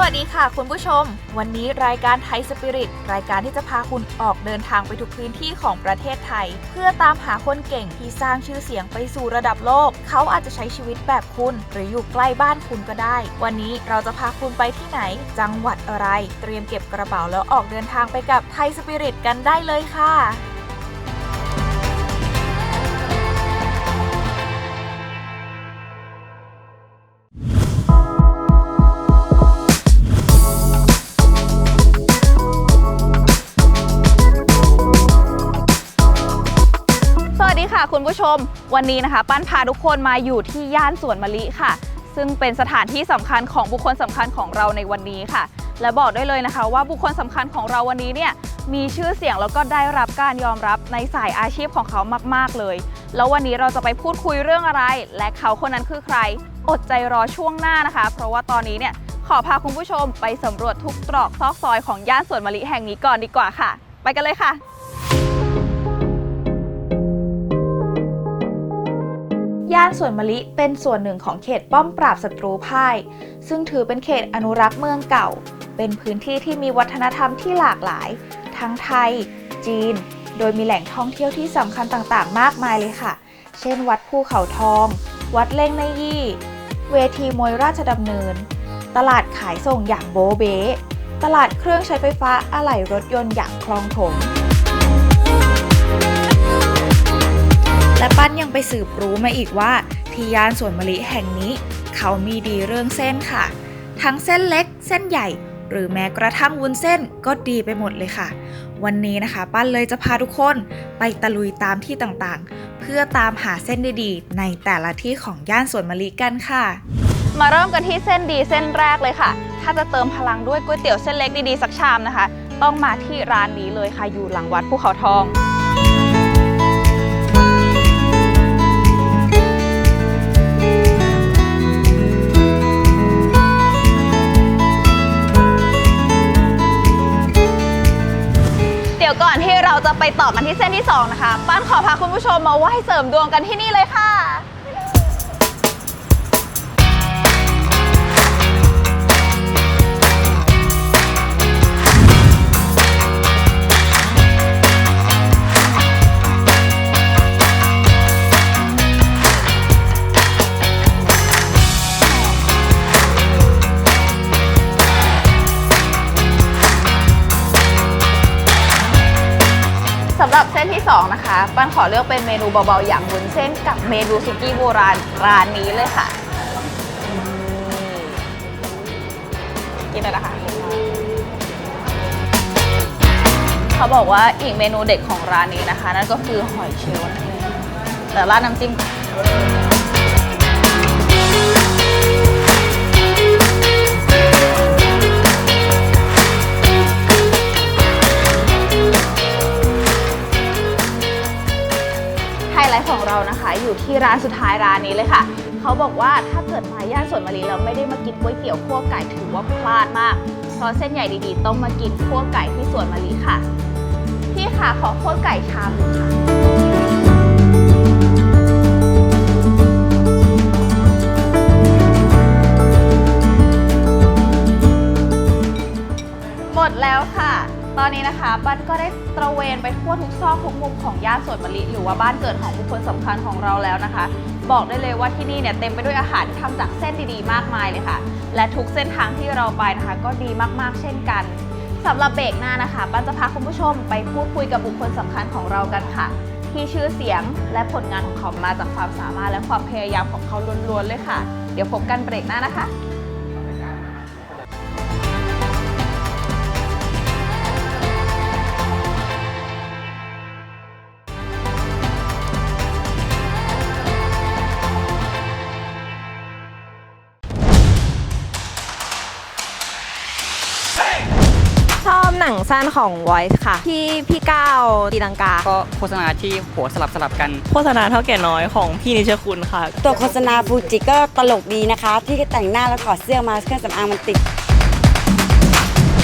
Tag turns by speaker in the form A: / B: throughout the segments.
A: วัสดีค่ะคุณผู้ชม วันนี้รายการไทยสปิริตรายการที่จะพาคุณออกเดินทางไปทุกพื้นที่ของประเทศไทย เพื่อตามหาคนเก่งที่สร้างชื่อเสียงไปสู่ระดับโลก เขาอาจจะใช้ชีวิตแบบคุณ หรืออยู่ใกล้บ้านคุณก็ได้ วันนี้เราจะพาคุณไปที่ไหน จังหวัดอะไร เตรียมเก็บกระเป๋าแล้วออกเดินทางไปกับไทยสปิริตกันได้เลยค่ะ คุณผู้ชม วันนี้นะคะ ปั้นพาทุกคนมาอยู่ที่ย่านสวนมะลิค่ะ ซึ่งเป็นสถานที่สำคัญของบุคคลสำคัญของเราในวันนี้ค่ะ และบอกได้เลยนะคะ ว่าบุคคลสำคัญของเราวันนี้เนี่ยมีชื่อเสียงแล้วก็ได้รับการยอมรับในสายอาชีพของเขามาก ๆ เลย แล้ววันนี้เราจะไปพูดคุยเรื่องอะไร และเขาคนนั้นคือใคร อดใจรอช่วงหน้านะคะ เพราะว่าตอนนี้เนี่ยขอพาคุณผู้ชมไปสำรวจทุกตรอกซอกซอยของย่านสวนมะลิแห่งนี้ก่อนดีกว่าค่ะ ไปกันเลยค่ะ ย่านสวนมะลิเป็นส่วนหนึ่งของเขตป้อมปราบศัตรูพ่าย ซึ่งถือเป็นเขตอนุรักษ์เมืองเก่า เป็นพื้นที่ที่มีวัฒนธรรมที่หลากหลาย ทั้งไทย จีน โดยมีแหล่งท่องเที่ยวที่สำคัญต่างๆ มากมายเลยค่ะ เช่น วัดภูเขาทอง วัดเล่งในยี่ เวทีมวยราชดำเนิน ตลาดขายส่งอย่างโบเบตลาดเครื่องใช้ไฟฟ้าอะไหล่รถยนต์อย่างคลองถม และปั้นยังไปสืบรู้มาอีกว่า ที่ย่านสวนมะลิแห่งนี้ เขามีดีเรื่องเส้นค่ะ ทั้งเส้นเล็ก เส้นใหญ่ หรือแม้กระทั่งวุ้นเส้นก็ดีไปหมดเลยค่ะ วันนี้นะคะ ปั้นเลยจะพาทุกคนไปตะลุยตามที่ต่างๆ เพื่อตามหาเส้นดีๆ ในแต่ละที่ของย่านสวนมะลิกันค่ะ มาเริ่มกันที่เส้นดีเส้นแรกเลยค่ะ ถ้าจะเติมพลังด้วยก๋วยเตี๋ยวเส้นเล็กดีๆสักชามนะคะ ต้องมาที่ร้านนี้เลยค่ะอยู่หลังวัดภูเขาทอง ดี๋ยวก่อนที่เราจะไปต่อกันที่เส้นที่ 2 นะคะ ป้านขอพาคุณผู้ชมมาไหว้เสริมดวงกันที่นี่เลยค่ะ เส้นที่ 2 นะคะ ปันขอเลือกเป็นเมนูเบาๆ อย่างวุ้นเส้นกับเมนูซุกี้โบราณร้านนี้เลยค่ะ กินเลยนะคะ เขาบอกว่าอีกเมนูเด็ดของร้านนี้นะคะ นั่นก็คือหอยเชลล์แต่ร้านน้ำจิ้ม ไฮไลท์ของเรานะคะ อยู่ที่ร้านสุดท้ายร้านนี้เลยค่ะ เขาบอกว่าถ้าเกิดมาย่านสวนมะลิแล้วไม่ได้มากินก๋วยเตี๋ยวคั่วไก่ถือว่าพลาดมาก เพราะเส้นใหญ่ดีๆ ต้องมากินคั่วไก่ที่สวนมะลิค่ะ พี่ค่ะขอคั่วไก่ชามหนึงค่ะหมดแล้วค่ะ ตอนนี้นะคะปั้นก็ได้ตระเวนไปทั่วทุกซอกทุกมุมของย่านสวนมะลิหรือว่าบ้านเกิดของบุคคลสำคัญของเราแล้วนะคะ บอกได้เลยว่าที่นี่เนี่ยเต็มไปด้วยอาหารที่ทำจากเส้นดีๆ มากมายเลยค่ะ และทุกเส้นทางที่เราไปนะคะ ก็ดีมากๆ เช่นกันสำหรับเบรกหน้านะคะปันจะพาคุณผู้ชมไปพูดคุยกับบุคคลสำคัญของเรากันค่ะ ที่ชื่อเสียงและผลงานของเขามาจากความสามารถและความพยายามของเขาล้วนๆเลยค่ะ เดี๋ยวพบกันเบรกหน้านะคะ
B: อบหนังสั้นของ Voice ค่ะ ที่พี่ก้าวตีลังกา
C: ก็โฆษณาที่หัวสลับสลับกัน
D: โฆษณาเท่าแก่น้อยของพี่นิชคุณค่ะ
E: ตัวโฆษณาฟูจิก็ตลกดีนะคะ ที่แต่งหน้าแล้วถอดเสื้อมาเครื่องสำอางมันติด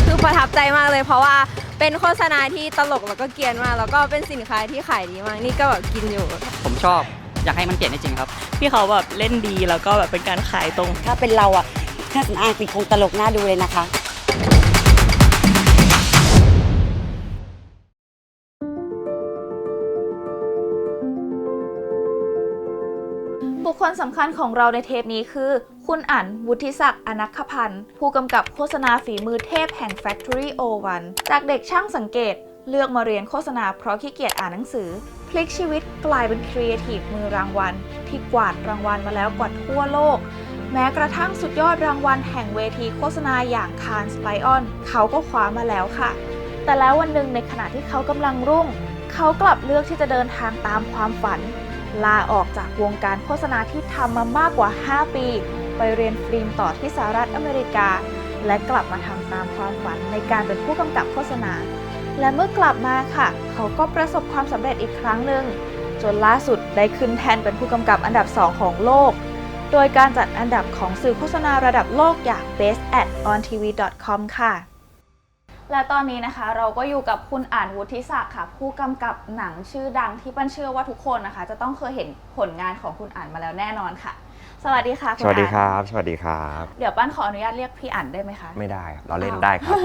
B: คือประทับใจมากเลย เพราะว่าเป็นโฆษณาที่ตลกแล้วก็เกรียนมากแล้วก็เป็นสินค้าที่ขายดีมากนี่ก็แบบกินอยู่
C: ผมชอบอยากให้มันเปลี่ยนได้จริงครับ
D: พี่เขาแบบเล่นดีแล้วก็แบบเป็นการขายตรง
E: ถ้าเป็นเราอะเครื่องสำอางติดคงตลกหน้าดูเลยนะคะ
A: คคลสำคัญของเราในเทปนี้คือ คุณอั๋นวุฒิศักดิ์อนัคพันธ์ ผู้กำกับโฆษณาฝีมือเทพแห่ง Factory 01จากเด็กช่างสังเกต เลือกมาเรียนโฆษณาเพราะขี้เกียจอ่านหนังสือ พลิกชีวิตกลายเป็นครีเอทีฟมือรางวัล ที่กวาดรางวัลมาแล้วกว่าทั่วโลก แม้กระทั่งสุดยอดรางวัลแห่งเวทีโฆษณาอย่างคานสไ i ออนเขาก็คว้ามาแล้วค่ะ แต่แล้ววันหนึ่งในขณะที่เขากำลังรุ่ง เขากลับเลือกที่จะเดินทางตามความฝัน ลาออกจากวงการโฆษณาที่ทำมามากกว่า 5 ปี ไปเรียนฟิล์มต่อที่สหรัฐอเมริกา และกลับมาทำตามความฝันในการเป็นผู้กำกับโฆษณา และเมื่อกลับมาค่ะ เขาก็ประสบความสำเร็จอีกครั้งหนึ่งจนล่าสุดได้ขึ้นแทนเป็นผู้กำกับอันดับ 2 ของโลก โดยการจัดอันดับของสื่อโฆษณาระดับโลกอย่าง Best at ontv.com ค่ะ และตอนนี้นะคะเราก็อยู่กับคุณอ่านวุฒิศักดิ์ค่ะ ผู้กำกับหนังชื่อดังที่ปั้นเชื่อว่าทุกคนนะคะ จะต้องเคยเห็นผลงานของคุณอ่านมาแล้วแน่นอนค่ะ สวัสดีค่ะคุณ
F: สวัสดี
A: อ่าน
F: ครับ สวัสดีครับ
A: เดี๋ยวปั้นขออนุญาตเรียกพี่อ่านได้ไหมคะ
F: ไม่ได้ครับ เราเล่น
A: อ้าว
F: ได้ครับ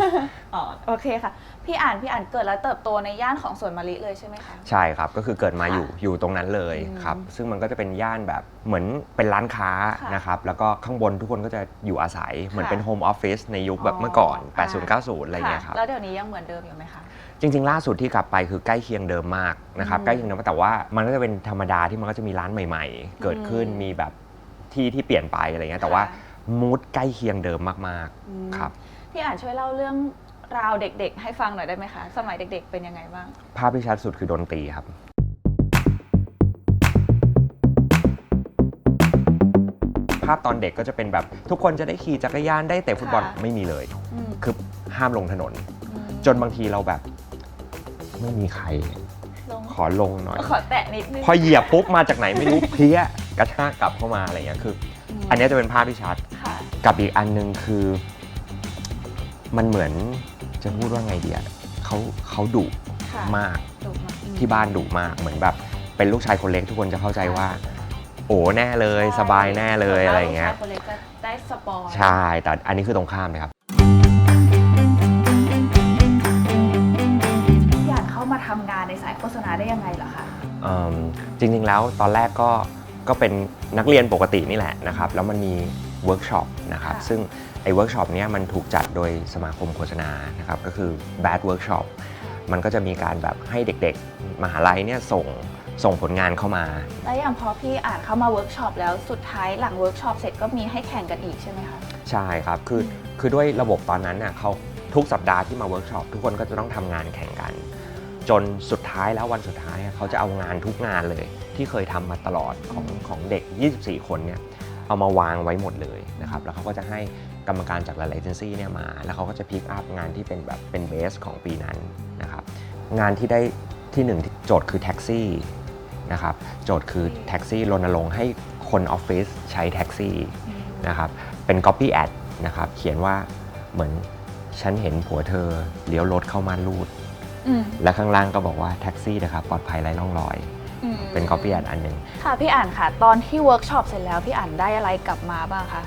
A: อ๋อโอเคค่ะ พี่อ่านพี่อ่านเกิดและเติบโตในย่านของสวนมะลิเลยใช่ไหมคะ
F: ใช่ครับ ก็คือเกิดมา
A: ค่ะ
F: อยู่อยู่ตรงนั้นเลย
A: อืม
F: ครับ ซึ่งมันก็จะเป็นย่านแบบเหมือนเป็นร้านค้า
A: ค่ะ
F: นะครับ แล้วก็ข้างบนทุกคนก็จะอยู่อาศัย เหมือน
A: ค่ะ
F: เป็นโฮมออฟฟิศในยุคแบบเมื่อก่อน
A: อ่า
F: 80 90 อะไรเงี้ยครับ
A: แล้วเดี๋ยวนี้ยังเหมือนเดิมอยู่ไหมคะ
F: จริง ๆ ล่าสุดที่กลับไปคือใกล้เคียงเดิมมากนะครับ
A: อืม
F: ใกล้เคียงเดิมมากแต่ว่ามันก็จะเป็นธรรมดาที่มันก็จะมีร้านใหม่ ๆ เกิดขึ้น
A: อืม
F: มีแบบ ที่ที่เปลี่ยนไปอะไรเงี้ยแต่ว่า
A: ค่ะ
F: มูดใกล้เคียงเดิมมาก
A: อืม
F: ๆครับ
A: พี่อ่านช่วยเล่าเรื่องราวเด็กๆ ให้ฟังหน่อยได้ไหมคะ สมัยเด็กๆ เป็นยังไงบ้าง
F: ภาพที่ชัดสุดคือดนตรีครับ ภาพตอนเด็กก็จะเป็นแบบ ทุกคนจะได้ขี่จักรยานได้เตะฟุตบอล
A: ค่ะ
F: ไม่มีเลย
A: อืม
F: คือห้ามลงถนน
A: อืม
F: จนบางทีเราแบบ ไม่มีใคร
A: ลง
F: ขอลงหน่อย
A: ขอแตะนิดนึง
F: พอเหยียบปุ๊บมาจากไหนไม่รู้ เพลี้ย กระชากกลับเข้ามาอะไรอย่างเงี้ยคือ
A: ม
F: อันเนี้ยจะเป็นภาพที่ชัด
A: ค่ะ
F: กับอีกอันหนึงคือ มันเหมือนจะพูดว่าไงเดียเขาเขาดุ
A: ค่ะ
F: มาก
A: ดุมากอืม
F: ที่บ้านดุมากเหมือนแบบ เป็นลูกชายคนเล็กทุกคนจะเข้าใจว่า โอ้แน่เลยสบายแน่เลยอะไรอย่างเงี้ย
A: ส่วนมากลูกชคนเล็กจะได้สปอย
F: ใช่ แต่อันนี้คือตรงข้ามเลยครับ
A: อยากเข้ามาทำงานในสายโฆษณาได้ยังไงเหรอคะ
F: เอิ่มจริงๆแล้วตอนแรกก็ ก็เป็นนักเรียนปกตินี่แหละนะครับ แล้วมันมีเวิร์กช็อปนะครับ
A: ค่ะ
F: ซึ่งไอ้เวิร์กช็อปเนี้ยมันถูกจัดโดยสมาคมโฆษณานะครับ ก็คือ Bad Workshop มันก็จะมีการแบบให้เด็กๆ มหาลัยเนี่ยส่งส่งผลงานเข้ามา
A: แล้วอย่างพอพี่อ่านเข้ามาเวิร์กช็อปแล้วสุดท้ายหลังเวิร์กช็อปเสร็จก็มีให้แข่งกันอีกใช่ไหมคะ
F: ใช่ครับ คือ
A: อืม
F: คือด้วยระบบตอนนั้นน่ะเขาทุกสัปดาห์ที่มาเวิร์กช็อปทุกคนก็จะต้องทำงานแข่งกัน จนสุดท้ายแล้ววันสุดท้ายอะเขาจะเอางานทุกงานเลย ที่เคยทำมาตลอดของของเด็ก 24 คนเนี่ยเอามาวางไว้หมดเลยนะครับแล้วเขาก็จะให้กรรมการจากหลายๆเอเจนซี่เนี่ยมา แล้วเขาก็จะพิกอัพงานที่เป็นแบบเป็นเบสของปีนั้นนะครับงานที่ได้ที่หนึ่งที่โจทย์คือแท็กซี่นะครับโจทย์คือแท็กซี่รณรงค์ให้คนออฟฟิศใช้แท็กซี่นะครับเป็น Copy Ad นะครับเขียนว่าเหมือนฉันเห็นผัวเธอเลี้ยวรถเข้ามาลูด
A: อืม
F: และข้างล่างก็บอกว่าแท็กซี่นะครับปลอดภัยไร้ร่องรอย
A: อืม
F: เป็น Copy Ad อันหนึ่ง
A: ค่ะพี่อ่านค่ะ ตอนที่เวิร์กช็อปเสร็จแล้วพี่อ่านได้อะไรกลับมาบ้างคะ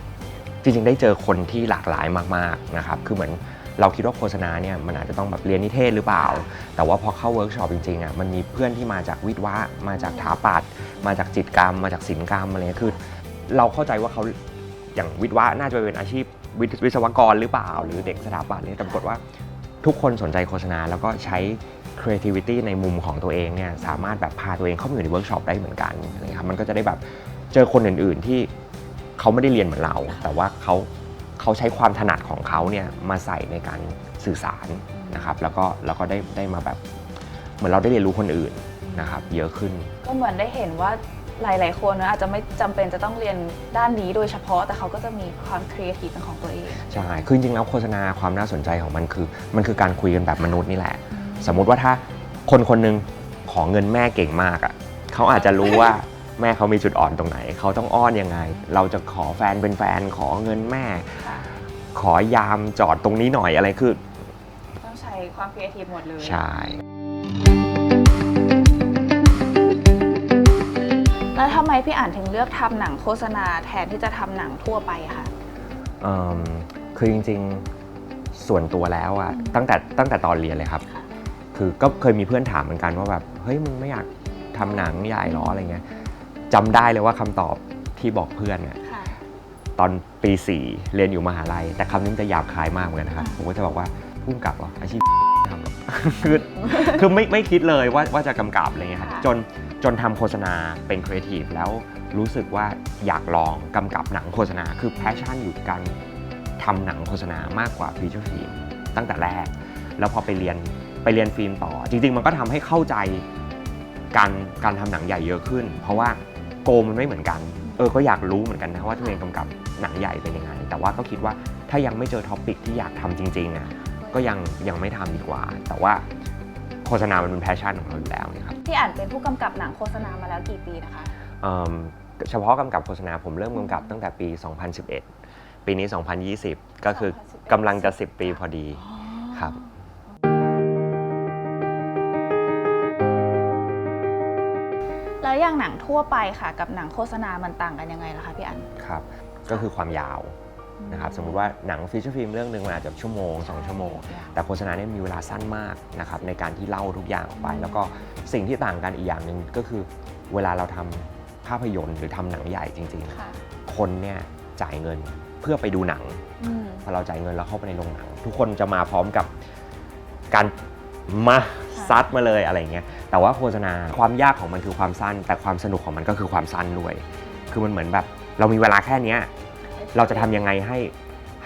F: จริงๆ ได้เจอคนที่หลากหลายมากๆ นะครับ คือเหมือนเราคิดว่าโฆษณาเนี่ยมันอาจจะต้องแบบเรียนนิเทศหรือเปล่า แต่ว่าพอเข้าเวิร์กช็อปจริงๆอะ มันมีเพื่อนที่มาจากวิทวะ มาจากถาปัดมาจากจิตรกรรม มาจากศิลปกรรมอะไรเงี้ยคือ เราเข้าใจว่าเขาอย่างวิทวะน่าจะเป็นอาชีพวิศวิศวกรหรือเปล่า หรือเด็กสถาปัตย์เนี่ยแต่ปรากฏว่าทุกคนสนใจโฆษณาแล้วก็ใช้ creativity ในมุมของตัวเองเนี่ยสามารถแบบพาตัวเองเข้ามาอยู่ในเวิร์กช็อปได้เหมือนกันอะไรเงี้ยครับมันก็จะได้แบบเจอคนอื่นๆที่เขาไม่ได้เรียนเหมือนเรา แต่ว่าเขาเขาใช้ความถนัดของเขาเนี่ยมาใส่ในการสื่อสารนะครับแล้วก็แล้วก็ได้ได้มาแบบเหมือนเราได้เรียนรู้คนอื่นนะครับเยอะขึ้น
A: ก็เหมือนได้เห็นว่าหลาย ๆ คนนะอาจจะไม่จำเป็นจะต้องเรียนด้านนี้โดยเฉพาะแต่เขาก็จะมีความครีเอทีฟเป็นของตัวเอง
F: ใช่ คือจริงๆแล้วโฆษณาความน่าสนใจของมันคือ มันคือการคุยกันแบบมนุษย์นี่แหละ สมมุติว่าถ้าคนคนหนึ่งขอเงินแม่เก่งมากอะ่ะเขาอาจจะรู้ว่าแม่เขามีจุดอ่อนตรงไหน เขาต้องอ้อนยังไง เราจะขอแฟนเป็นแฟนขอเงินแม่
A: ค่ะ
F: ขอยามจอดตรงนี้หน่อยอะไรคือ
A: ต้องใช้ความครีเอทีฟหมดเลย
F: ใช่
A: แล้วทำไมพี่อ่านถึงเลือกทำหนังโฆษณาแทนที่จะทำหนังทั่วไปอะคะ
F: เอิ่มคือจริงๆ ส่วนตัวแล้วอะตั้งแต่ตั้งแต่ตอนเรียนเลยครับ
A: ค่ะ
F: คือก็เคยมีเพื่อนถามเหมือนกันว่าแบบเฮ้ยมึงไม่อยากทำหนังใหญ่หรออะไรเงี้ยจำได้เลยว่าคำตอบที่บอกเพื่อนเนี่ย
A: ค่ะ
F: ตอนปี4เรียนอยู่มหาลัย แต่คำนี้มันจะหยาบคายมากเหมือนกันนะครับผมก็จะบอกว่าพุ่มกับเหรออาชีพไม่ทำหรอกคือคือไม่ไม่คิดเลยว่าว่าจะกำกับอะไรเงี้ยครับ
A: ค่ะ
F: จนจนทำโฆษณาเป็นครีเอทีฟแล้วรู้สึกว่าอยากลองกำกับหนังโฆษณา คือแพชชั่นอยู่การทำหนังโฆษณามากกว่าฟีเจอร์ฟิล์มตั้งแต่แรก แล้วพอไปเรียน ไปเรียนฟิล์มต่อ จริง ๆ มันก็ทำให้เข้าใจการการทำหนังใหญ่เยอะขึ้น เพราะว่าโกมันไม่เหมือนกัน เออก็อยากรู้เหมือนกันนะว่าตัวเองกำกับหนังใหญ่เป็นยังไง แต่ว่าก็คิดว่าถ้ายังไม่เจอท็อปิกที่อยากทำจริงๆอะก็ยังยังไม่ทำดีกว่า แต่ว่าโฆษณามันเป็นแพชชั่นของเราอยู่แล้วนี่ครับ
A: พี่อ่านเป็นผู้กำกับหนังโฆษณามาแล้วกี่ปีนะคะ
F: เอิ่มเฉพาะกำกับโฆษณาผมเริ่มกำกับตั้งแต่ปี 2011 ปีนี้ 2020 ก็คือ
A: 2011
F: กำลังจะ 10 ปีพอดีครับ
A: หนังทั่วไปค่ะ กับหนังโฆษณามันต่างกันยังไงล่ะคะพี่อัน
F: ครับ ก็คือความยาวนะครับสมมุติว่าหนังฟีเจอร์ฟิล์มเรื่องหนึ่งมันอาจจะชั่วโมง 2 ชั่วโมง แต่โฆษณาเนี่ยมีเวลาสั้นมากนะครับในการที่เล่าทุกอย่างออกไป แล้วก็สิ่งที่ต่างกันอีกอย่างหนึ่งก็คือเวลาเราทำภาพยนตร์หรือทำหนังใหญ่จริง
A: ค่ะ
F: ๆคนเนี่ยจ่ายเงินเพื่อไปดูหนัง
A: อืม
F: พอเราจ่ายเงินแล้วเข้าไปในโรงหนัง ทุกคนจะมาพร้อมกับการมา ซัดมาเลยอะไรเงี้ยแต่ว่าโฆษณาความยากของมันคือความสั้น แต่ความสนุกของมันก็คือความสั้นด้วยคือมันเหมือนแบบ เรามีเวลาแค่เนี้ยเราจะทำยังไงให้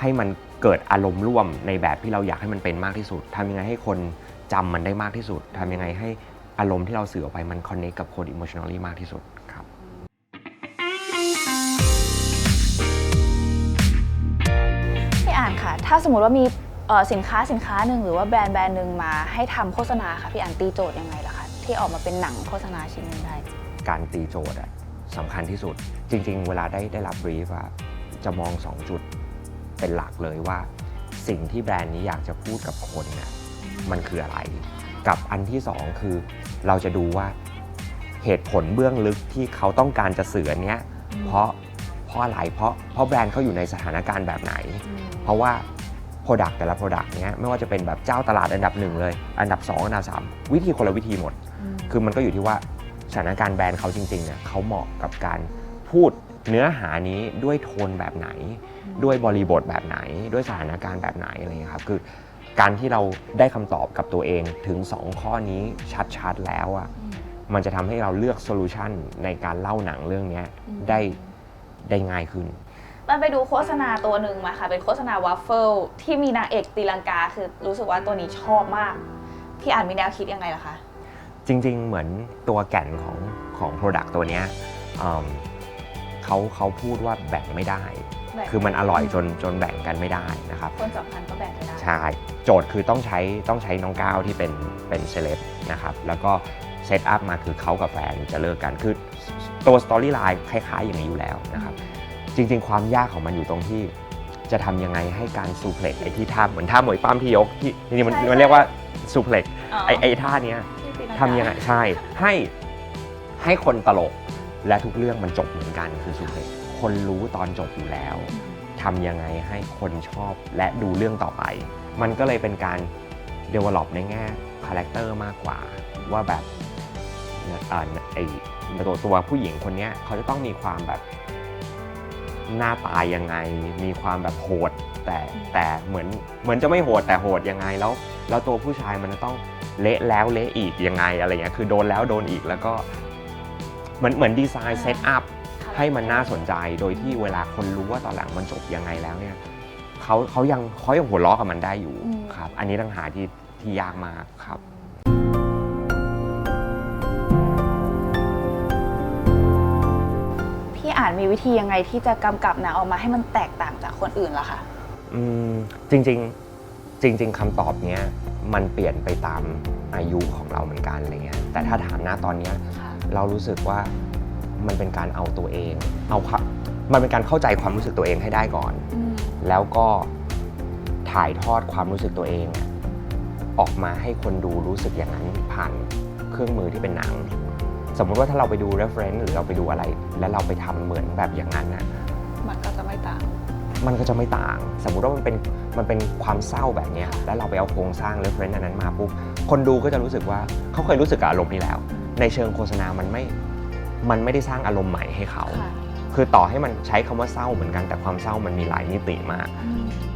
F: ให้มันเกิดอารมณ์ร่วมในแบบที่เราอยากให้มันเป็นมากที่สุดทำยังไงให้คนจำมันได้มากที่สุดทำยังไงให้อารมณ์ที่เราสื่อออกไปมันคอนเนคกับคนอิโมชันอลี่มากที่สุดครับ
A: พี่อ่านค่ะ ถ้าสมมติว่ามีเอ่อ สินค้าสินค้าหนึ่งหรือว่าแบรนด์แบรนด์หนึ่งมาให้ทำโฆษณาค่ะพี่อ่านตีโจทย์ยังไงล่ะคะที่ออกมาเป็นหนังโฆษณาชิ้นหนึงได้
F: การตีโจทย์อะสำคัญที่สุดจริง ๆ เวลาได้ได้รับบรีฟอะจะมอง 2 จุดเป็นหลักเลยว่า สิ่งที่แบรนด์นี้อยากจะพูดกับคนน่ะมันคืออะไร กับอันที่ 2 คือเราจะดูว่าเหตุผลเบื้องลึกที่เขาต้องการจะสื่ออันเนี้ยเพราะเพราะอะไรเพราะเพราะแบรนด์เขาอยู่ในสถานการณ์แบบไหน เพราะว่า Product แต่ละ Product เนี้ยไม่ว่าจะเป็นแบบเจ้าตลาดอันดับหนึ่งเลย อันดับ 2 อันดับ 3 วิธีคนละวิธีหมด คือมันก็อยู่ที่ว่าสถานการณ์แบรนด์เขาจริงๆเนี่ยเขาเหมาะกับการพูดเนื้อหานี้ด้วยโทนแบบไหน ด้วยบริบทแบบไหน ด้วยสถานการณ์แบบไหนอะไรเงี้ยครับคือการที่เราได้คำตอบกับตัวเองถึง 2 ข้อนี้ชัดๆแล้วอะมันจะทำให้เราเลือกโซลูชันในการเล่าหนังเรื่องเนี้ยได้ได้ง่ายขึ้น
A: มันไปดูโฆษณาตัวหนึ่งมาค่ะ เป็นโฆษณาวัฟเฟิลที่มีนางเอกตีลังกา คือรู้สึกว่าตัวนี้ชอบมาก พี่อ่านมีแนวคิดยังไงล่ะคะ
F: จริง ๆ เหมือนตัวแก่นของของ Product ตัวเนี้ยอืมเขาเขาพูดว่าแบ่งไม่ได้
A: แบ่ง
F: คือมันอร่อยจนจนแบ่งกันไม่ได้นะครับ
A: คนสำคัญก็แบ่งกันได้
F: ใช่ โจทย์คือต้องใช้ต้องใช้น้องก้าวที่เป็นเป็นเซเลบนะครับ แล้วก็เซตอัพมาคือเขากับแฟนจะเลิกกัน คือตัวสตอรี่ไลน์คล้ายๆอย่างนี้อยู่แล้วนะครับ จริง ๆ ความยากของมันอยู่ตรงที่ จะทำยังไงให้การซูเพล็กไอ้ที่ท่าเหมือนท่ามวยปั้มที่ยกที่จริงๆมัน
A: ใช่
F: มันเรียกว่าซูเพล็ก
A: อ๋อ
F: ไอ้ไอ้ท่าเนี้ย
A: ที่ตีลักา
F: ทำยังไงใช่ให้ให้คนตลกและทุกเรื่องมันจบเหมือนกันคือสุดเลยคนรู้ตอนจบอยู่แล้ว ทำยังไงให้คนชอบและดูเรื่องต่อไป มันก็เลยเป็นการ develop ในแง่คาแรคเตอร์มากกว่า ว่าแบบเอ่อไอตัวตัวผู้หญิงคนเนี้ยเขาจะต้องมีความแบบ หน้าตายยังไง มีความแบบโหด แต่แต่เหมือนเหมือนจะไม่โหดแต่โหดยังไงแล้ว แล้วตัวผู้ชายมันจะต้องเละแล้วเละอีกยังไงอะไรเงี้ยคือโดนแล้วโดนอีกแล้วก็เหมือนเหมือนดีไซน์เซตอัพให้มันน่าสนใจโดยที่เวลาคนรู้ว่าตอนหลังมันจบยังไงแล้วเนี่ยเขาเขายังเขายังหัวเราะกับมันได้อยู่ครับ อันนี้ต่างหากที่ที่ยากมากครับ
A: อ่านมีวิธียังไงที่จะกำกับหนังออกมาให้มันแตกต่างจากคนอื่นล่ะคะ
F: อืมจริงๆจริง ๆคำตอบเนี้ยมันเปลี่ยนไปตามอายุของเราเหมือนกันอะไรเงี้ยแต่ถ้าถามหน้าตอนเนี้ยเรารู้สึกว่ามันเป็นการเอาตัวเอง เอาความมันเป็นการเข้าใจความรู้สึกตัวเองให้ได้ก่อน แล้วก็ถ่ายทอดความรู้สึกตัวเองอะออกมาให้คนดูรู้สึกอย่างนั้นผ่านเครื่องมือที่เป็นหนัง สมมุติว่าถ้าเราไปดู reference หรือเราไปดูอะไร แล้วเราไปทำเหมือนแบบอย่างนั้นน่ะ
A: มันก็จะไม่ต่าง
F: มันก็จะไม่ต่าง สมมุติว่ามันเป็นมันเป็นความเศร้าแบบเนี้ยแล้วเราไปเอาโครงสร้าง reference อันนั้นมาปุ๊บคนดูก็จะรู้สึกว่าเขาเคยรู้สึกกับอารมณ์นี้แล้ว ในเชิงโฆษณามันไม่มันไม่ได้สร้างอารมณ์ใหม่ให้เขา คือต่อให้มันใช้คำว่าเศร้าเหมือนกันแต่ความเศร้ามันมีหลายมิติมาก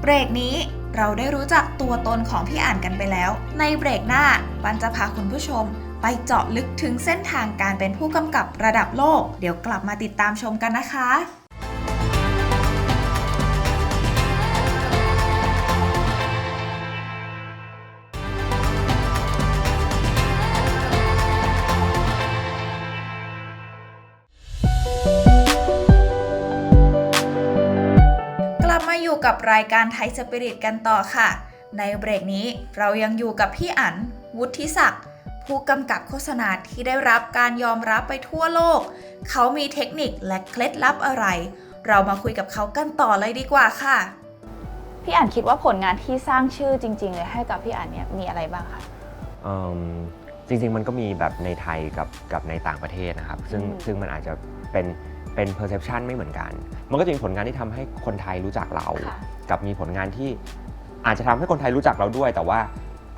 A: เบรกนี้เราได้รู้จักตัวตนของพี่อ่านกันไปแล้ว ในเบรกหน้าปันจะพาคุณผู้ชม ไปเจาะลึกถึงเส้นทางการเป็นผู้กำกับระดับโลก เดี๋ยวกลับมาติดตามชมกันนะคะกลับมาอยู่กับรายการไทยสปิริตกันต่อค่ะ ในเบรกนี้เรายังอยู่กับพี่อั๋นวุฒิศักดิ์ ผู้กำกับโฆษณาที่ได้รับการยอมรับไปทั่วโลก เขามีเทคนิคและเคล็ดลับอะไร เรามาคุยกับเขากันต่อเลยดีกว่าค่ะ พี่อั๋นคิดว่าผลงานที่สร้างชื่อจริง ๆ เลยให้กับพี่อั๋นเนี่ยมีอะไรบ้างคะ
F: เอิ่มจริงๆมันก็มีแบบในไทยกับกับในต่างประเทศนะครับ ซึ่ง
A: อืม
F: ซึ่งมันอาจจะเป็นเป็น perception ไม่เหมือนกัน มันก็จะมีผลงานที่ทำให้คนไทยรู้จักเรา
A: ค่ะ
F: กับมีผลงานที่อาจจะทำให้คนไทยรู้จักเราด้วย แต่ว่า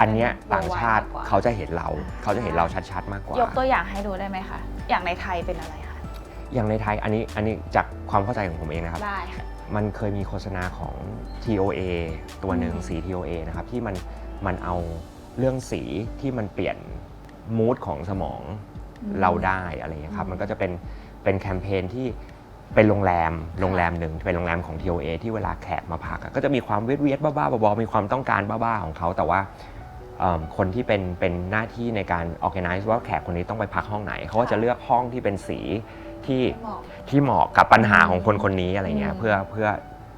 F: อันเนี้ย
A: เป็น
F: ต่างชาติ
A: worldwide มากกว่า
F: เขาจะเห็นเราเขาจะเห็นเราชัดๆ มากกว่า
A: ยกตัวอย่างให้ดูได้ไหมคะ อย่างในไทยเป็นอะไรคะ
F: อย่างในไทยอันนี้อันนี้จากความเข้าใจของผมเองนะครับ
A: ได้ค่ะ
F: มันเคยมีโฆษณาของ TOA ตัวหนึ่ง
A: อืม
F: สี TOA นะครับที่มันมันเอาเรื่องสีที่มันเปลี่ยนมูดของสมองเราได้อะไรอย่างเงี้ยครับมันก็จะเป็นเป็นแคมเปญที่เป็นโรงแรมโรงแรมหนึ่งเป็นโรงแรมของ TOA ที่เวลาแขกมาพักอะก็จะมีความเวียดเวียดๆบ้าๆบอๆมีความต้องการบ้าๆของเขาแต่ว่าเอิ่ม คนที่เป็นเป็นหน้าที่ในการ organize ว่าแขกคนนี้ต้องไปพักห้องไหน เขาก็จะเลือกห้องที่เป็นสีที่ที่เหมาะกับปัญหาของคนคนนี้อะไรเงี้ย
A: อืม
F: เพื่อเพื่อ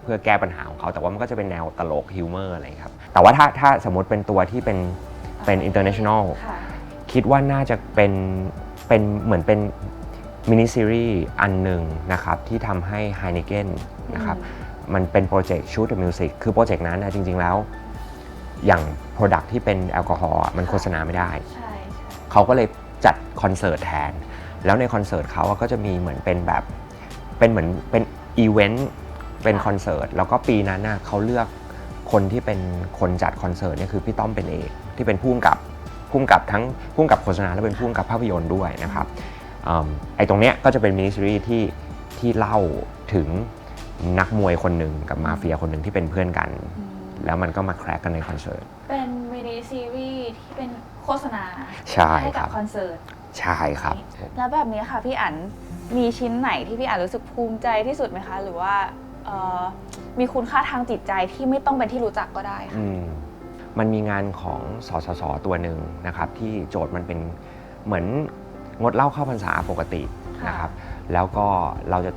F: เพื่อแก้ปัญหาของเขาแต่ว่ามันก็จะเป็นแนวตลกฮิวเมอร์อะไรครับแต่ว่าถ้าถ้าสมมติเป็นตัวที่เป็นเป็น international
A: ค่ะ
F: คิดว่าน่าจะเป็นเป็นเหมือนเป็นมินิซีรีส์อันหนึ่งนะครับที่ทำให้ Heineken นะครับมันเป็นโปรเจกต์ Shoot the Music คือโปรเจกต์นั้นนะจริง ๆ แล้ว อย่าง Product ที่เป็นแอลกอฮอล์อะมันโฆษณาไม่ได้
A: ใช่
F: เขาก็เลยจัดคอนเสิร์ตแทน แล้วในคอนเสิร์ตเขาอะก็จะมีเหมือนเป็นแบบ เป็นเหมือนเป็นอีเวนต์ เป็นคอนเสิร์ต แล้วก็ปีนั้นน่ะเขาเลือกคนที่เป็นคนจัดคอนเสิร์ตเนี่ยคือพี่ต้อมเป็นเอก ที่เป็นผู้กำกับผู้กำกับทั้งผู้กำกับโฆษณาและเป็นผู้กำกับภาพยนตร์ด้วยนะครับอืมไอ้ตรงเนี้ยก็จะเป็นมินิซีรีส์ที่ที่เล่าถึงนักมวยคนหนึ่งกับมาเฟียคนหนึ่งที่เป็นเพื่อนกัน แล้วมันก็มาแครกกันในคอนเสิร์ต
A: เป็นมินิซีรีส์ที่เป็นโฆษณา
F: ใช่
A: ให้
F: ค
A: กั
F: รั
A: บบคอนเสิร์ต
F: ใช่ครับ
A: แล้วแบบนี้ค่ะพี่อั๋นมีชิ้นไหนที่พี่อั๋นรู้สึกภูมิใจที่สุดไหมคะ หรือว่าเอ่อมีคุณค่าทางจิตใจที่ไม่ต้องเป็นที่รู้จักก็ได้ค่ะ
F: อืมมันมีงานของสสสตัวหนึ่งนะครับที่โจทย์มันเป็นเหมือนงดเหล้าเข้าพรรษาปกติ
A: ค่ะ
F: นะครับแล้วก็เราจะ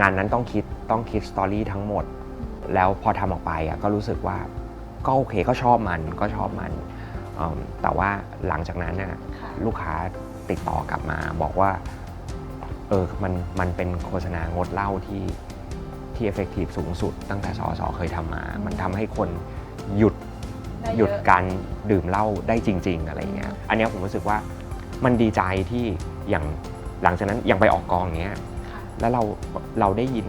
F: งานนั้นต้องคิดต้องคิดสตอรี่ทั้งหมด แล้วพอทำออกไปอะก็รู้สึกว่าก็โอเคก็ชอบมันก็ชอบมันอืมแต่ว่าหลังจากนั้นน่ะ
A: ค่ะ
F: ลูกค้าติดต่อกลับมาบอกว่าเออมันมันเป็นโฆษณางดเหล้าที่ที่เอฟเฟกตีฟสูงสุด ตั้งแต่สสเคยทำมา มันทำให้คนหยุด
A: ได้เยอะ
F: หยุดการดื่มเหล้าได้จริง ๆ อะไรเงี้ย อันเนี้ยผมรู้สึกว่ามันดีใจที่อย่างหลังจากนั้นยังไปออกกองเนี้ย
A: ค่ะ
F: แล้วเราเราได้ยิน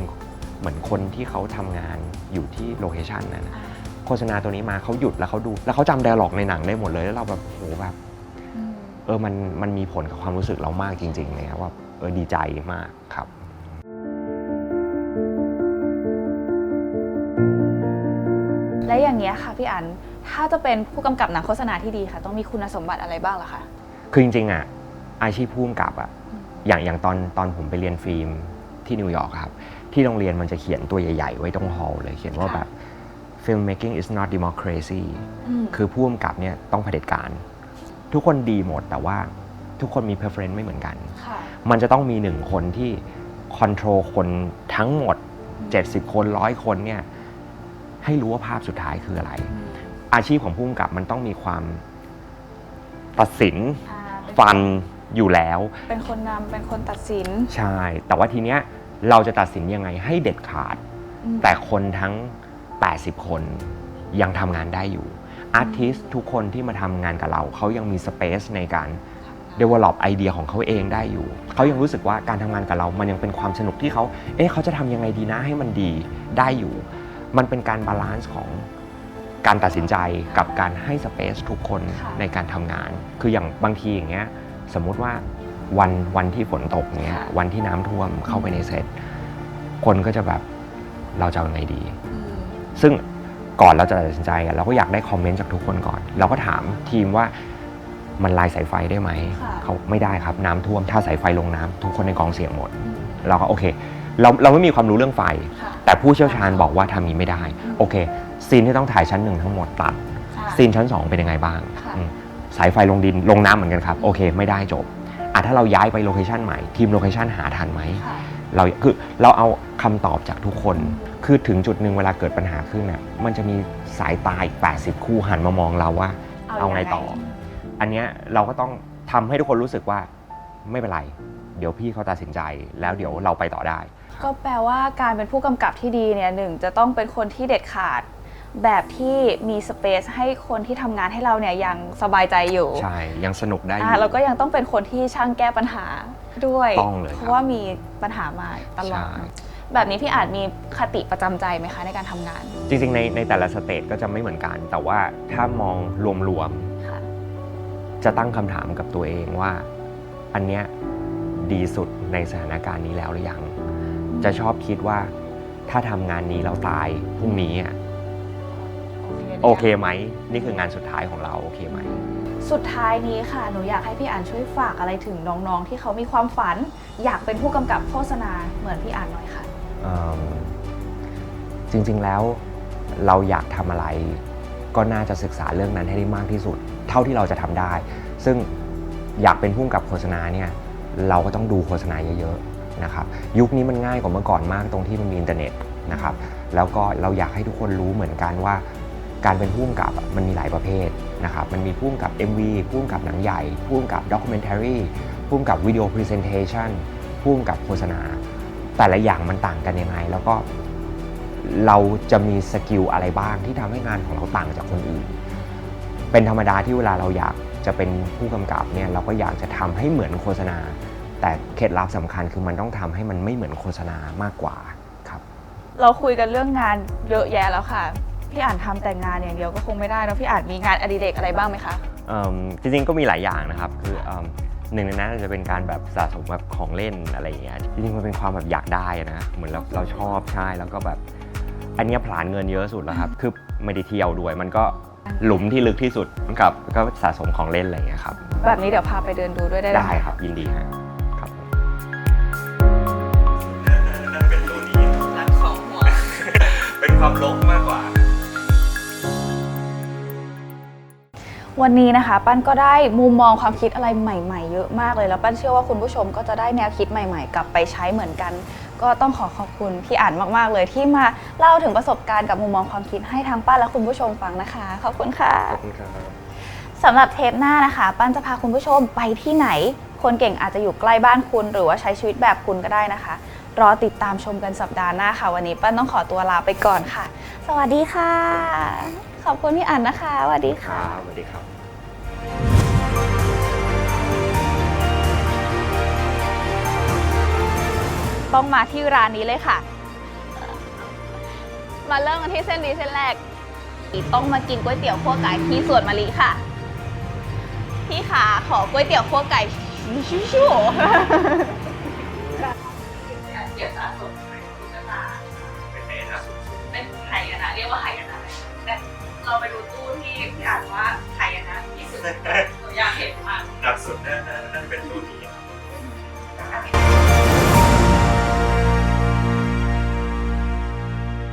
F: เหมือนคนที่เขาทำงาน อยู่ที่โลเคชันนั้นะโฆษณาตัวนี้มาเขาหยุดแล้วเขาดูแล้วเขาจำไดอะล็อกในหนังได้หมดเลยแล้วเราแบบโหแบบเออมันมันมีผลกับความรู้สึกเรามากจริงๆเลยครับว่าเออดีใจมากครับ
A: และอย่างเงี้ยค่ะพี่อันถ้าจะเป็นผู้กำกับหนังโฆษณาที่ดีค่ะ ต้องมีคุณสมบัติอะไรบ้างล่ะคะ
F: คือจริงๆอะอาชีพผู้กำกับอะอย่างอย่างตอนตอนผมไปเรียนฟิล์ม ที่นิวยอร์กครับ ที่โรงเรียนมันจะเขียนตัวใหญ่ ๆ ไว้ตรงฮอลล์เลยเขียนว่า
A: ค่ะ
F: แบบ filmmaking is not democracy
A: อืม
F: คือผู้กำกับเนี่ยต้องเผด็จการ ทุกคนดีหมดแต่ว่าทุกคนมี preference ไม่เหมือนกัน
A: ค่ะ
F: มันจะต้องมีหนึ่งคนที่ control คนทั้งหมด 70 คนร้อยคนเนี่ยให้รู้ว่าภาพสุดท้ายคืออะไร อาชีพของผู้กำกับมันต้องมีความตัดสิน
A: อ่าเป็น
F: ฟัน อยู่แล้ว
A: เป็นคนนำเป็นคนตัดสิน
F: ใช่ แต่ว่าทีเนี้ยเราจะตัดสินยังไงให้เด็ดขาด
A: อืม
F: แต่คนทั้ง 80 คนยังทำงานได้อยู่ อาร์ติสทุกคนที่มาทำงานกับเรา เขายังมีสเปซในการ develop ไอเดียของเขาเองได้อยู่ เขายังรู้สึกว่าการทำงานกับเรา มันยังเป็นความสนุกที่เขา เอ๊ะ เขาจะทำยังไงดีนะให้มันดีได้อยู่ มันเป็นการบาลานซ์ของการตัดสินใจกับการให้สเปซทุกคน
A: ค่ะ
F: ในการทำงาน คืออย่างบางทีอย่างเงี้ย สมมุติว่าวันวันที่ฝนตกเงี้ย
A: ค่ะ
F: วันที่น้ำท่วมเข้าไปในเซตคนก็จะแบบเราจะเอาไงดี
A: อืม
F: ซึ่งก่อนเราจะตัดสินใจอะเราก็อยากได้คอมเมนต์จากทุกคนก่อน เราก็ถามทีมว่ามันลายสายไฟได้ไหม
A: ค่ะ
F: เขาไม่ได้ครับน้ำท่วม ถ้าสายไฟลงน้ำทุกคนในกองเสียงหมดเราก็โอเค เราเราไม่มีความรู้เรื่องไฟ
A: ค่ะ
F: แต่ผู้เชี่ยวชาญบอกว่าทำนี้ไม่ได้ โอเค ซีนที่ต้องถ่ายชั้นหนึ่งทั้งหมดตัด
A: ค่ะ
F: ซีนชั้น2เป็นยังไงบ้าง
A: ค่ะ
F: อืม สายไฟลงดินลงน้ำเหมือนกันครับโอเค ไม่ได้จบอะถ้าเราย้ายไปโลเคชันใหม่ทีมโลเคชันหาทันไหม
A: ค่ะ
F: เราคือเราเอาคำตอบจากทุกคน คือถึงจุดหนึ่งเวลาเกิดปัญหาขึ้นน่ะมันจะมีสายตาอีก80 คู่หันมามองเราว่า เอาไงต่อ อันเนี้ยเราก็ต้องทำให้ทุกคนรู้สึกว่าไม่เป็นไร เดี๋ยวพี่เขาตัดสินใจ แล้วเดี๋ยวเราไปต่อได้
A: ก็แปลว่าการเป็นผู้กำกับที่ดีเนี่ยหนึ่งจะต้องเป็นคนที่เด็ดขาด แบบที่มีสเปซให้คนที่ทำงานให้เราเนี่ยยังสบายใจอยู่
F: ใช่ยังสนุกได้อ
A: อ่า
F: ยู่
A: แล้วก็ยังต้องเป็นคนที่ช่างแก้ปัญหาด้วย
F: ต้องเลยครับ
A: เพราะว่ามีปัญหามาตลอด
F: ใช่
A: แบบนี้พี่อาจมีคติประจำใจไหมคะในการทำงาน
F: จริงๆ ในในแต่ละสเตจก็จะไม่เหมือนกัน แต่ว่าถ้ามองรวม
A: ค่ะ
F: ๆ จะตั้งคำถามกับตัวเองว่า อันเนี้ยดีสุดในสถานการณ์นี้แล้วหรือยัง จะชอบคิดว่าถ้าทำงานนี้แล้วตายพรุ่งนี้อะ โอเคไหม นี่คืองานสุดท้ายของเราโอเคไหม
A: สุดท้ายนี้ค่ะ หนูอยากให้พี่อ่านช่วยฝากอะไรถึงน้องๆ ที่เขามีความฝัน อยากเป็นผู้กำกับโฆษณาเหมือนพี่อ่านหน่อยค่ะ
F: เอิ่มจริงๆแล้วเราอยากทำอะไร ก็น่าจะศึกษาเรื่องนั้นให้ได้มากที่สุด เท่าที่เราจะทำได้ ซึ่งอยากเป็นผู้กำกับโฆษณาเนี่ยเราก็ต้องดูโฆษณาเยอะๆนะครับยุคนี้มันง่ายกว่าเมื่อก่อนมากตรงที่มันมีอินเทอร์เน็ตนะครับแล้วก็เราอยากให้ทุกคนรู้เหมือนกันว่า การเป็นผู้กำกับมันมีหลายประเภทนะครับ มันมีผู้กำกับ MV ผู้กำกับหนังใหญ่ ผู้กำกับด็อกิเมนทารีผู้กำกับวิดีโอพรีเซนเทชันผู้กำกับโฆษณา แต่ละอย่างมันต่างกันยังไง แล้วก็เราจะมีสกิลอะไรบ้างที่ทำให้งานของเราต่างจากคนอื่น เป็นธรรมดาที่เวลาเราอยากจะเป็นผู้กำกับเนี่ยเราก็อยากจะทำให้เหมือนโฆษณา แต่เคล็ดลับสำคัญคือมันต้องทำให้มันไม่เหมือนโฆษณามากกว่าครับ
A: เราคุยกันเรื่องงานเยอะแยะแล้วค่ะ พี่อ่านทำแต่งานอย่างเดียวก็คงไม่ได้แล้วพี่อ่านมีงานอดิเรกอะไรบ้างไหมคะ
F: เอิ่มจริงๆก็มีหลายอย่างนะครับ คือเอิ่มหนึ่งในนั้นอาจจะเป็นการแบบสะสมแบบของเล่นอะไรอย่างเงี้ยจริงๆมันเป็นความแบบอยากได้นะเหมือนเราเราชอบใช่แล้วก็แบบ อันเนี้ยผลาญเงินเยอะสุดแล้วครับคือไม่ได้เที่ยวด้วย มันก็หลุมที่ลึกที่สุดกับก็สะสมของเล่นอะไรอย่างเงี้ยครับ
A: แบบนี้เดี๋ยวพาไปเดินดูด้วยได้ไหม
F: ได้ครับยินดีฮะครับผมเป็นความลกมากกว่า
A: วันนี้นะคะ ปั้นก็ได้มุมมองความคิดอะไรใหม่ ๆ เยอะมากเลย แล้วปั้นเชื่อว่าคุณผู้ชมก็จะได้แนวคิดใหม่ ๆ กลับไปใช้เหมือนกัน ก็ต้องขอขอบคุณพี่อ่านมากๆ เลยที่มาเล่าถึงประสบการณ์กับมุมมองความคิดให้ทั้งป้านและคุณผู้ชมฟังนะคะ ขอบคุณค่ะ
F: ขอบคุณครับ
A: สำหรับเทปหน้านะคะ ปั้นจะพาคุณผู้ชมไปที่ไหน คนเก่งอาจจะอยู่ใกล้บ้านคุณ หรือว่าใช้ชีวิตแบบคุณก็ได้นะคะ รอติดตามชมกันสัปดาห์หน้าค่ะ วันนี้ ปั้นต้องขอตัวลาไปก่อนค่ะ สวัสดีค่ะ ขอบคุณพี่อ่านนะคะสวัสดี
F: ค
A: ค่ะ
F: รับสวัสดีครับ
A: ต้องมาที่ร้านนี้เลยค่ะ มาเริ่มกันที่เส้นดีเส้นแรก ต้องมากินก๋วยเตี๋ยวคั่วไก่ที่สวนมะลิค่ะ พี่ขาขอก๋วยเตี๋ยวคั่วไก่ชิวชิวเป็นไห่กันนะเรียกว่าไห่กั เราไปดูตู้ที่พี่อ่านว่าใครนะที่สุดหนูอยากเห็นมาก
F: หนักสุดน่าน่าน่าจะเป็นตัวนี้ครับ